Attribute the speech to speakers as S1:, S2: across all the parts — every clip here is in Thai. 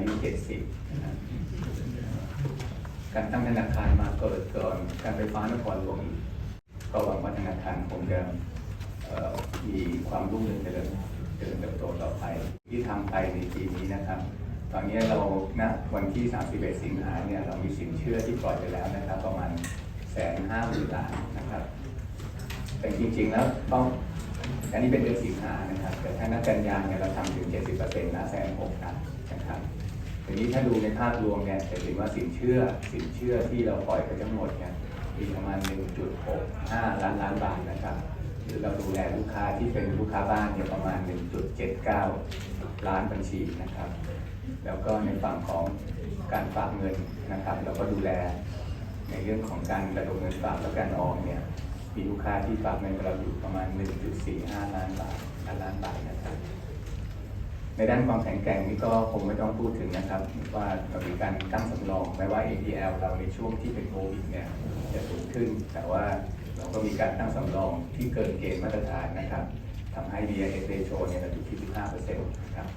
S1: อายุ70นะครับการตั้งธนาคารมาเกิดก่อนการไฟฟ้านครหลวงกก็หวังว่าธนาคารคงจะมีความรุ่งเรืองเจริญเจริญเติบโตต่อไป ที่ทำไปในปีนี้นะครับ ตอนนี้เราณวันที่ 31 สิงหาเนี่ยเรามีสินเชื่อที่ปล่อยไปแล้วนะครับ ประมาณแสนห้าหมื่นล้านนะครับ แต่จริงๆแล้วต้องอันนี้เป็นเดือนสิงหานะครับ แต่ถ้านักกันยางเนี่ยเราทำถึง 70%นะแสนหกนะนะครับ ทีนี้ถ้าดูในภาพรวมเนี่ยจะเห็นว่าสินเชื่อสินเชื่อที่เราปล่อยไปทั้งหมดเนี่ยมีประมาณ 1.65 ล้านล้านบาทนะครับหรือเราดูแลลูกค้าที่เป็นลูกค้าบ้านเนี่ยประมาณ 1.79 ล้านบัญชีนะครับ แล้วก็ในฝั่งของการฝากเงินนะครับ เราก็ดูแลในเรื่องของการระดมเงินฝากและการออมเนี่ยมีลูกค้าที่ฝากเงินกับเราอยู่ประมาณ 1.45 ล้านบาท ในด้านความแข็งแกร่งนี่ก็คงไม่ต้องพูดถึงนะครับ ว่าเรามีการตั้งสำรองแม้ว่า APL เราในช่วงที่เป็นโควิดเนี่ยจะสูงขึ้น แต่ว่าเราก็มีการตั้งสำรองที่เกินเกณฑ์มาตรฐานนะครับทำให้ BIS ratio เนี่ยเราอยู่ที่ 15%นะครับ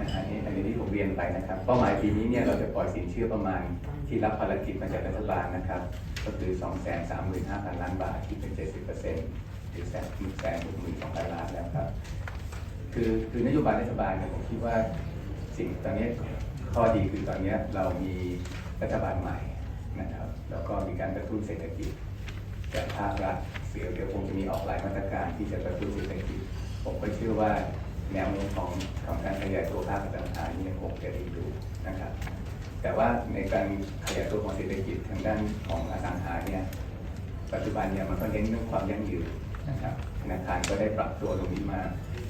S1: นะฮะนี่อันนี้ที่ผมเรียนไปนะครับเป้าหมายปีนี้เนี่ยเราจะปล่อยสินเชื่อประมาณที่รับภารกิจมาจากรัฐบาลนะครับ ก็คือ 235,000 ล้านบาทที่เป็น 70%ห รือแสนแสนหกหมื่นสองพันล้านแล้วครับ คือคือนโยบายรัฐบาลเนี่ยผมคิดว่าสิ่งตอนนี้ข้อดีคือตอนนี้เรามีรัฐบาลใหม่นะครับ แล้วก็มีการกระตุ้นเศรษฐกิจจากภาครัฐเสียเดี๋ยวคงจะมีออกหลายมาตรการที่จะกระตุ้นเศรษฐกิจ ผมก็เชื่อว่าแนวโน้มของของการขยายตัวภาคอสังหานี่ยังคงจะดีอยู่นะครับ แต่ว่าในการขยายตัวของเศรษฐกิจทางด้านของอสังหาเนี่ยปัจจุบันเนี่ยมันก็เน้นเรื่องความยั่งยืน นะครับธนาคารก็ได้ปรับตัวตรงนี้มา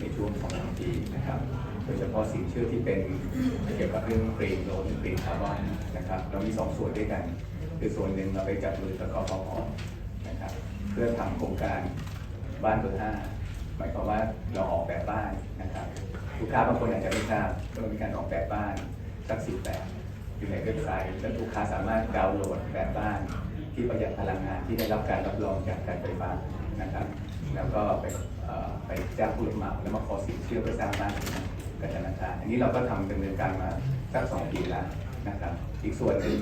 S1: ในช่วงของสามปีนะครับ โดยเฉพาะสินเชื่อที่เป็นเกี่ยวกับเรื่องกรีนโลนกรีนคาร์บอนนะครับ เรามีสองส่วนด้วยกัน คือส่วนหนึ่งเราไปจับมือกับกฟผนะครับ เพื่อทำโครงการบ้านเบอร์ห้าหมายความว่าเราออกแบบบ้านนะครับลูกค้าบางคนอาจจะไม่ทราบว่าเรามีการออกแบบบ้านสักสิบแบบอยู่ในเว็บไซต์และลูกค้าสามารถดาวน์โหลดแบบบ้าน ที่ประหยัดพลังงานที่ได้รับการรับรองจากการไฟฟ้านะครับ แล้วก็ไปไปจ้างผู้รับเหมาแล้วมาขอสินเชื่อไปสร้างบ้านกับธนาคารอันนี้เราก็ทำดำเนินการมาสักสองปีแล้วนะครับ อีกส่วนหนึ่ง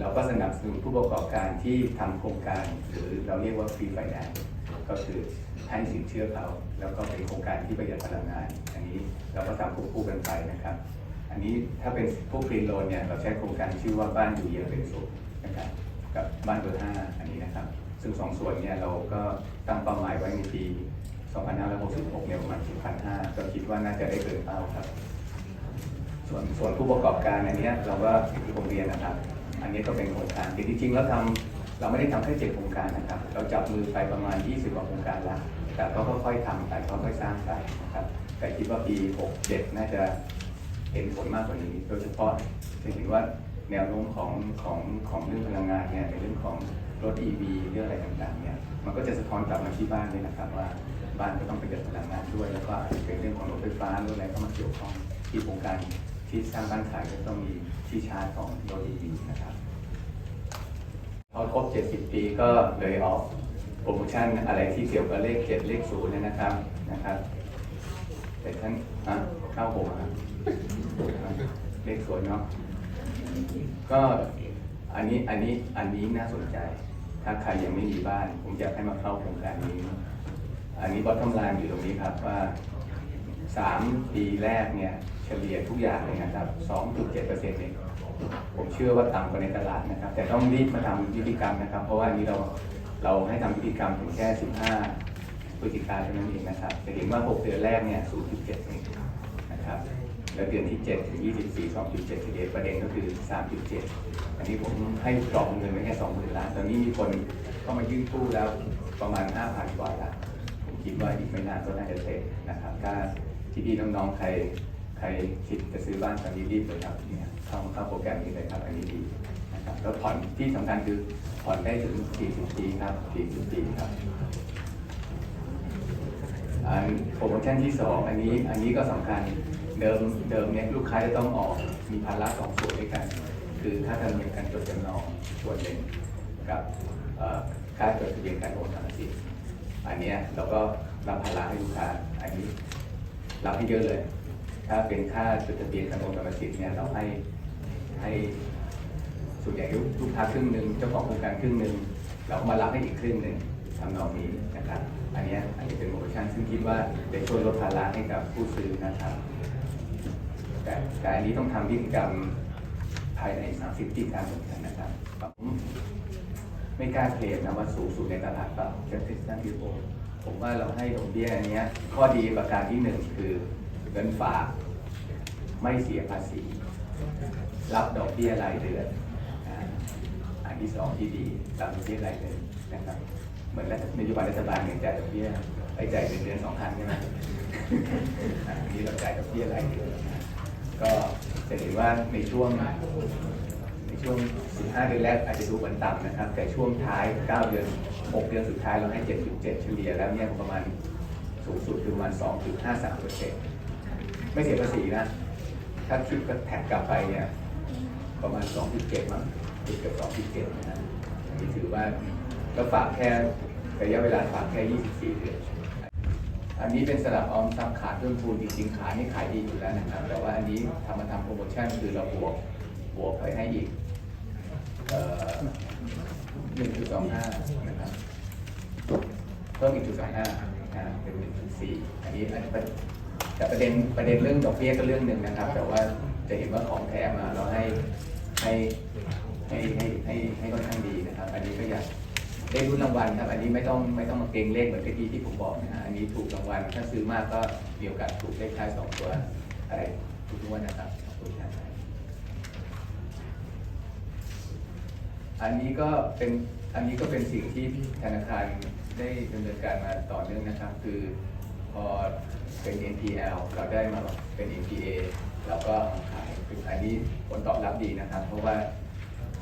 S1: เราก็สนับสนุนผู้ประกอบการที่ทำโครงการ หรือเราเรียกว่าฟรีไฟแนนซ์ก็คือให้สินเชื่อเขาแล้วก็เป็นโครงการที่ประหยัดพลังงาน อันนี้เราก็ทำควบคู่กันไปนะครับ อันนี้ถ้าเป็นพวกกรีนโลนเนี่ยเราใช้โครงการชื่อว่าบ้านอยู่เย็นเป็นสุขนะครับกับบ้านเบอร์ห้าอันนี้นะครับ ซึ่งสองส่วนเนี่ยเราก็ตั้งเป้าหมายไว้ในปี 2566 เนี่ยประมาณ4,500 ก็คิดว่าน่าจะได้เกินเป้าครับ ส่วนส่วนผู้ประกอบการอันนี้เราก็ที่ผมเรียนนะครับ อันนี้ก็เป็นโครงการจริงๆแล้วทำเราไม่ได้ทำแค่เจ็ดโครงการนะครับ เราจับมือไปประมาณ 20กว่าโครงการล้วแต่ก็ค่อยๆทำไปค่อยๆสร้างไปนะครับ แต่คิดว่าปี 67 น่าจะเห็นผลมากกว่านี้ โดยเฉพาะจะเห็นว่าแนวโน้มของของของเรื่องพลังงานเนี่ยในเรื่องของ รถ EV เรื่องอะไรต่างๆเนี่ยมันก็จะสะท้อนกลับมาที่บ้านด้วยนะครับว่าบ้านก็ต้องประหยัดพลังงานด้วย แล้วก็อาจจะเป็นเรื่องของรถไฟฟ้ารถอะไรเข้ามาเกี่ยวข้องที่โครงการที่สร้างบ้านขายก็ต้องมีที่ชาร์จของรถ EV นะครับพอครบ 70 ปีก็เลยออกโปรโมชั่นอะไรที่เกี่ยวกับเลขเจ็ดเลขศูนย์เนี่ยนะครับนะครับแต่ท่านอะเข้าหกครับเลขสวยเนาะก็ อันนี้อันนี้อันนี้น่าสนใจ ถ้าใครยังไม่มีบ้าน ผมอยากให้มาเข้าโครงการนี้ อันนี้บอททอมไลน์อยู่ตรงนี้ครับว่าสามปีแรกเนี่ยเฉลี่ยทุกอย่างเลยนะครับ2.7%เองผมเชื่อว่าต่ำกว่าในตลาดนะครับ แต่ต้องรีบมาทำพิธีกรรมนะครับ เพราะว่าอันนี้เราเราให้ทำพิธีกรรมถึงแค่15พฤศจิกาเท่านั้นเองนะครับจะเห็นว่า6เดือนแรกเนี่ย0.7เองนะครับ แล้วเดือนที่7ถึง24 2.7เฉลี่ยประเด็นก็คือ 3.7 อันนี้ผมให้กรอบเงินไว้แค่20,000ล้านตอนนี้มีคนเข้ามายื่นกู้แล้วประมาณ 5,000กว่าละผมคิดว่าอีกไม่นานก็น่าจะเสร็จนะครับถ้าพี่ๆน้องๆใครใครคิดจะซื้อบ้านตอนนี้รีบเลยครับเนี่ยเข้าเข้าโปรแกรมนี้เลยครับอันนี้ดีนะครับแล้วผ่อนที่สำคัญคือผ่อนได้ถึง 40 ปีครับ 40 ปีครับอันโปรโมชั่นที่ 2 อันนี้อันนี้ก็สำคัญ เดิมเดิมเนี่ยลูกค้าจะต้องออกมีภาระสองส่วนด้วยกัน คือค่าธรรมเนียมการจดจำนองส่วนหนึ่งกับเอ่อค่าจดทะเบียนการโอนกรรมสิทธิ์อันนี้เราก็รับภาระให้ลูกค้าอันนี้รับให้เยอะเลย ถ้าเป็นค่าจดทะเบียนการโอนกรรมสิทธิ์เนี่ยเราให้ให้ส่วนใหญ่ลูกค้าครึ่งหนึ่งเจ้าของโครงการครึ่งหนึ่งเรามารับให้อีกครึ่งหนึ่งทำนองนี้นะครับ อันนี้อันนี้เป็นโปรโมชั่นซึ่งคิดว่าจะช่วยลดภาระให้กับผู้ซื้อนะครับ แต่แต่อันนี้ต้องทำพิธีกรรมภายใน 30พิธีการเหมือนกันนะครับผมไม่กล้าเคลมนะว่าสูงสุดในตลาดเปล่าเจ็ดสิบสามปีโอผมว่าเราให้ดอกเบี้ยอันนี้ข้อดีประการที่หนึ่งคือเงินฝากไม่เสียภาษี รับดอกเบี้ยรายเดือนอันที่สองที่ดีรับดอกเบี้ยรายเดือนนะครับเหมือนรัฐนโยบายรัฐบาลเนี่ยจ่ายดอกเบี้ยไปจ่ายเดือนเดือนสองครั้งใช่ไหมอันนี้เราจ่ายดอกเบี้ยรายเดือน ก็จะเห็นว่าในช่วงในช่วง 15 เดือนแรกอาจจะดูเหมือนต่ำนะครับ แต่ช่วงท้าย 9 เดือน 6 เดือนสุดท้ายเราให้ 7.7 เฉลี่ยแล้วเนี่ยประมาณสูงสุดคือประมาณ 2.53เปอร์เซ็นต์ไม่เสียภาษีนะ ถ้าคิดกับแท็กกลับไปเนี่ยประมาณ 2.7 มั้งติดกับ 2.7 นะนนี้ถือว่าแล้วฝากแค่ระยะเวลาฝากแค่ 24 เดือน อันนี้เป็นสลับออมทรัพย์ขาดเพิ่มพูนจริงๆขายนี่ขายดีอยู่แล้วนะครับ แต่ว่าอันนี้ทำมาทำโปรโมชั่นคือเราบวกบวกไปให้อีกเอ่งจุดสอ1.25นะครับเพิ่มอีกจุดสองห้าอ่าเป็น1.4อันนี้อันนี้ประแต่ประเด็นประเด็นเรื่องดอกเบี้ยก็เรื่องหนึ่งนะครับ แต่ว่าจะเห็นว่าของแถมมาเราให้ให้ให้ให้ให้ให้ค่อนข้างดีนะครับ อันนี้ก็อยาก ได้รุ่นรางวัลครับ อันนี้ไม่ต้องไม่ต้องมาเก่งเลขเหมือนเมื่อกี้ที่ผมบอกนะฮะอันนี้ถูกรางวัลถ้าซื้อมากก็มีโอกาสถูกเลขท้ายสองตัวอะไรถูกทุกวันะครับขอบคุณครับอันนี้ก็เป็นอันนี้ก็เป็นสิ่งที่ธนาคารได้ดำเนินการมาต่อเนื่องนะครับ คือพอเป็น NPL เราได้มาเป็น NPA เราก็มาขายคืออันนี้ผลตอบรับดีนะครับ เพราะว่า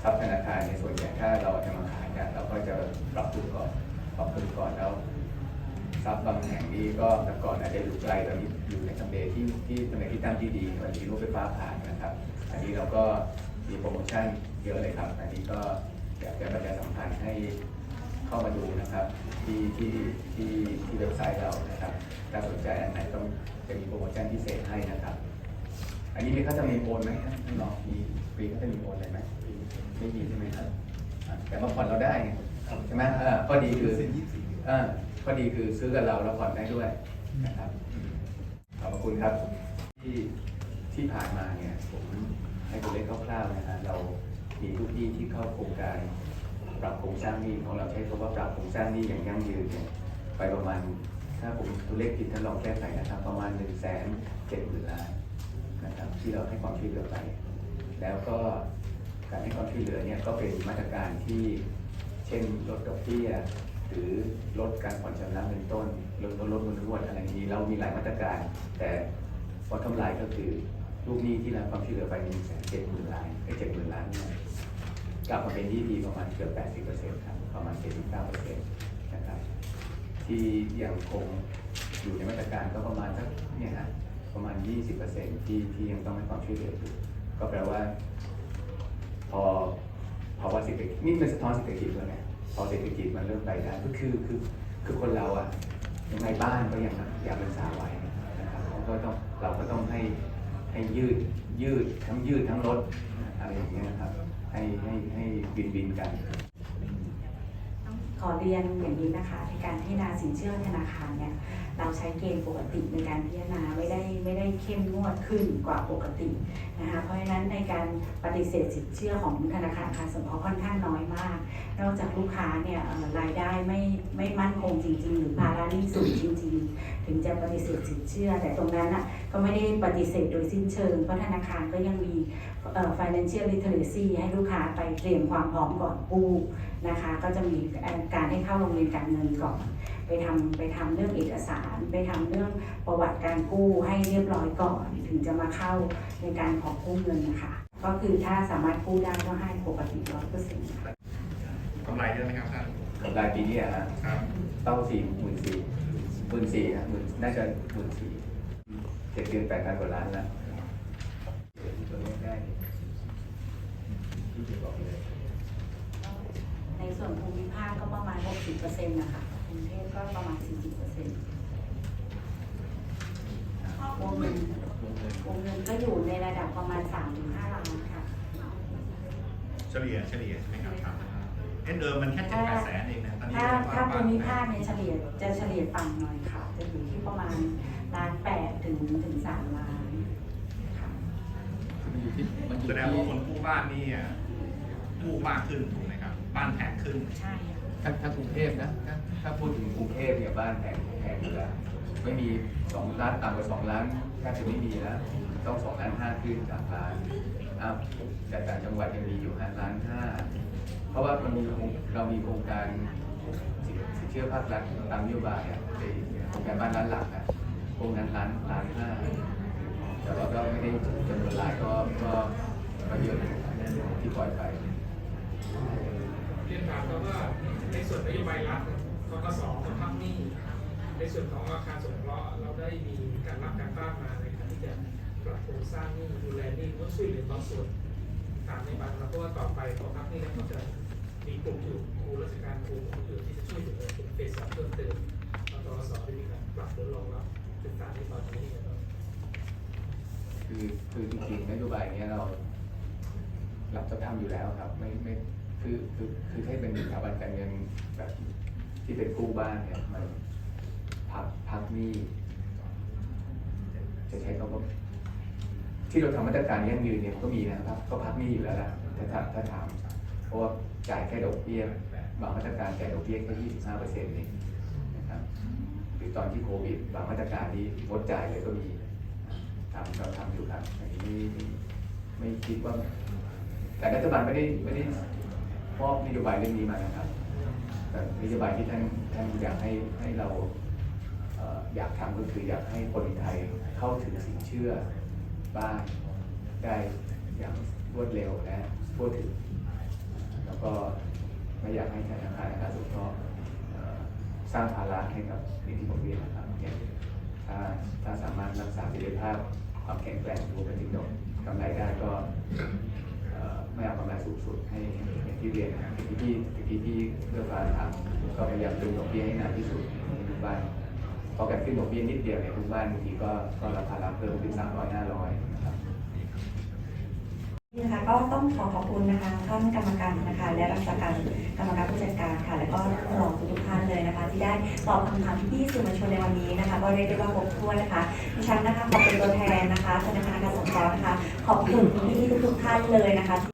S1: ทรัพย์ธนาคารในส่วนใหญ่ถ้าเราจะมาขาย เนี่ยเราก็จะปรับปรุงก่อนปรับปรุงก่อนแล้วทรัพย์บางแห่งนี้ก็แต่ก่อนอาจจะอยู่ไกลตอนนี้อยู่ในทำเลที่ที่ทำเลที่ตั้งที่ดีวันนี้รถไฟฟ้าผ่านนะครับ อันนี้เราก็มีโปรโมชั่นเยอะเลยครับ อันนี้ก็อยากจะประชาสัมพันธ์ให้เข้ามาดูนะครับที่ที่ที่ที่เว็บไซต์เรานะครับถ้าสนใจอันไหนต้องจะมีโปรโมชั่นพิเศษให้นะครับ อันนี้มีค่าธรรมเนียมโอนไหมครับน้องมีฟรีค่าธรรมเนียมโอนอะไรไหมไม่มีใช่ไหมครับ แต่มาผ่อนเราได้ไงใช่ไหมเออข้อดีคือเออข้อดีคือซื้อกับเราแล้วผ่อนได้ด้วยนะครับอืมขอบพระคุณครับที่ที่ผ่านมาเนี่ยผมให้ตัวเลขคร่าวๆนะฮะเรามีทุกที่ที่เข้าโครงการปรับโครงสร้างหนี้ของเราใช้คำว่าปรับโครงสร้างหนี้อย่างยั่งยืนเนี่ยไปประมาณถ้าผมตัวเลขผิดท่านลองแก้ไขนะครับ ประมาณ1นึ่งแสนเจ็ดหมื่นล้านนะครับที่เราให้ความช่วยเหลือไป แล้วก็ การให้ความช่วยเหลือเนี่ยก็เป็นมาตรการที่เช่นลดดอกเบี้ยหรือลดการผ่อนชำระเงินต้นลดลดเงินรวดอะไรอย่างนี้เรามีหลายมาตรการ แต่พอทำลายก็คือลูกหนี้ที่รับความช่วยเหลือไปหนึ่งแสนเจ็ดหมื่นล้านไอ้เจ็ดหมื่นล้านเนี่ยกลับมาเป็นหนี้ดีประมาณเกือบแปดสิบเปอร์เซ็นต์ครับประมาณเจ็ดสิบเก้าเปอร์เซ็นต์นะครับที่ยังคงอยู่ในมาตรการก็ประมาณสักเนี่ยฮะประมาณ 20%ที่ที่ยังต้องให้ความช่วยเหลืออยู่ก็แปลว่า พอภาวะเศรษฐกิจนี่เป็นสะท้อนเศรษฐกิจแล้วไงพอเศรษฐกิจมันเริ่มไปได้ก็คือคือคือคนเราอะยังไงบ้านก็ยังอยากรักษาไว้นะครับเราก็ต้องเราก็ต้องให้ให้ยืดยืดทั้งยืดทั้งลดอะไรอย่างเงี้ยนะครับให้ให้ให้บินบินกัน
S2: ขอเรียนอย่างนี้นะคะในการพิจารณาสินเชื่อธนาคารเนี่ย เราใช้เกณฑ์ปกติในการพิจารณาไม่ได้ไม่ได้เข้มงวดขึ้นกว่าปกตินะคะเพราะฉะนั้นในการปฏิเสธสินเชื่อของธนาคารอาคารสงเคราะห์ค่อนข้างน้อยมาก นอกจากลูกค้าเนี่ยรายได้ไม่ไม่มั่นคงจริง ๆ หรือภาระหนี้สูงจริง ๆ ถึงจะปฏิเสธสินเชื่อ แต่ตรงนั้นอะก็ไม่ได้ปฏิเสธโดยสิ้นเชิงเพราะธนาคารก็ยังมี financial literacy ให้ลูกค้าไปเตรียมความพร้อมก่อนกู้นะคะ ก็จะมีการให้เข้าโรงเรียนการเงินก่อน ไปทำไปทำเรื่องเอกสาร ไปทำเรื่องประวัติการกู้ให้เรียบร้อยก่อน ถึงจะมาเข้าในการขอกู้เงินนะคะ ก็คือถ้าสามารถกู้ได้ก็ให้ปกติร้อยเปอร์เซ็นต์
S3: กำไรเยอะไหมครับท่าน
S1: กำไรปีนี้อะฮะ
S3: ครับ
S1: เต้าสี่หมื่นสี่หมื่นสี่นะหมื่นน่าจะหมื่นสี่เจ็ดเดือนแปดพันกว่าล้านแล้วเดี๋ยวที่ตัวเลขได้ที่จะบอกเลย
S2: ในส่วนภูมิภาคก็ประมาณ 60%นะคะกุงเทพก็ประมาณ 40%วงเงินวงเงินก็อยู่ในระดับประมาณ 3-5ล้านค่ะ
S3: เฉลี่ยเฉลี่ยใช่ไหมครับครับเอ๊ะเดิมมันแค่เจ็ดแปดแสนเองนะตอนนี้
S2: ถ้าถ้าภูมิภาคเนี่ยเฉลี่ยจะเฉลี่ยต่ำหน่อยค่ะ จะอยู่ที่ประมาณล้านแปดถึงถึงสามล้านค่ะ
S4: มันอยู่ที่มันอยู่
S3: แสดงว่าคนกู้บ้านนี่อะกู้มากขึ้นถูกไหมครับ บ้านแพงขึ้น
S2: ใช่ค่ะ
S4: ถ้าถ้ากรุงเทพนะถ้า
S1: ถ้าพูดถึงกรุงเทพเนี่ยบ้านแพงแพงอยู่แล้วไม่มีสองล้านต่ำกว่าสองล้านแทบจะไม่มีแล้วต้องสองล้านห้าขึ้นสามล้านอ้าวแต่ต่างจังหวัดยังมีอยู่ห้าล้านห้าเพราะว่ามันมีโครงเรามีโครงการสินเชื่อภาครัฐตามนโยบายอะโครงการบ้านล้านหลักอะพวกนั้นล้านล้านห้าแต่ว่าก็ไม่ได้จำนวนรายก็ก็เยอะที่ปล่อยไป
S5: ถามครับว่าในส่วนนโยบายรัฐกกสกับพักนี้ในส่วนของอาคารสงเคราะห์เราได้มีการรับการบ้านมาในการที่จะปรับโครงสร้างนี้ดูแลนี้ลดช่วยเหลือบางส่วนตามในบางเราเพราะว่าต่อไปพอพักนี้ก็จะมีกลุ่มอยู่ครูราชการครูคนอื่ที่จะช่วยเหลือเป็นเฟสสองเพิ่มเติมเรากกสได้มีการปรับหรืองรับเป็นตามในตอนนี้นะครับ
S1: คือคือจริงๆนโยบายเนี้ยเราเราจะทำอยู่แล้วครับไม่ไม่ คือคือคือให้เป็นสถาบันการเงินแบบที่เป็นกู้บ้านเนี่ยมันพักพักหนี้จะใช้คำว่าที่เราทำมาตรการยั่งยืนเนี่ยก็มีนะครับ ก็พักหนี้อยู่แล้วล่ะถ้าถ้าถ้าถามเพราะว่าจ่ายแค่ดอกเบี้ยบางมาตรการจ่ายดอกเบี้ยแค่ยี่สิบห้าเปอร์เซ็นต์นี่นะครับหรือตอนที่โควิดบางมาตรการที่งดจ่ายเลยก็มีทำเราทำอยู่ครับอันนี้ไม่ไม่คิดว่าแต่รัฐบาลไม่ได้ไม่ได้ มอบนโยบายเรื่องนี้มานะครับ แต่นโยบายที่ท่านท่านอยากให้ให้เราเอออยากทำก็คืออยากให้คนไทยเข้าถึงสินเชื่อบ้านได้อย่างรวดเร็วและทั่วถึง แล้วก็ไม่อยากให้ธนาคารนะครับสงเคราะห์เอ่อสร้างภาระให้กับอย่างที่ผมเรียนนะครับเนี่ยถ้าถ้าสามารถรักษาประสิทธิภาพความแข็งแกร่งรวมไปถึงดอกกำไรได้ก็ ไม่เอากำไรสูงสุดให้อย่างที่เรียนนะครับที่พี่ที่พี่เพื่อการทำก็พยายามดึงดอกเบี้ยให้นานที่สุดในทุกบ้านพอแกขึ้นดอกเบี้ยนิดเดียวเนี่ยทุกบ้านบางทีก็ก็ราคารับเพิ่มขึ้นสามร้อยห้าร้อยนะครับ
S2: นะคะก็ต้องขอขอบคุณนะคะท่านกรรมการนาคารและรักษาการกรรมการผู้จัดการค่ะ และก็ตลอดทุกท่านเลยนะคะ ที่ได้ตอบคำถามพี่ๆสื่อมวลชนในวันนี้นะคะ ก็เรียกได้ว่าครบถ้วนนะคะดิฉันนะคะขอเป็นตัวแทนนะคะธนาคารกสิกรนะคะ ขอบคุณพี่ๆทุกๆท่านเลยนะคะ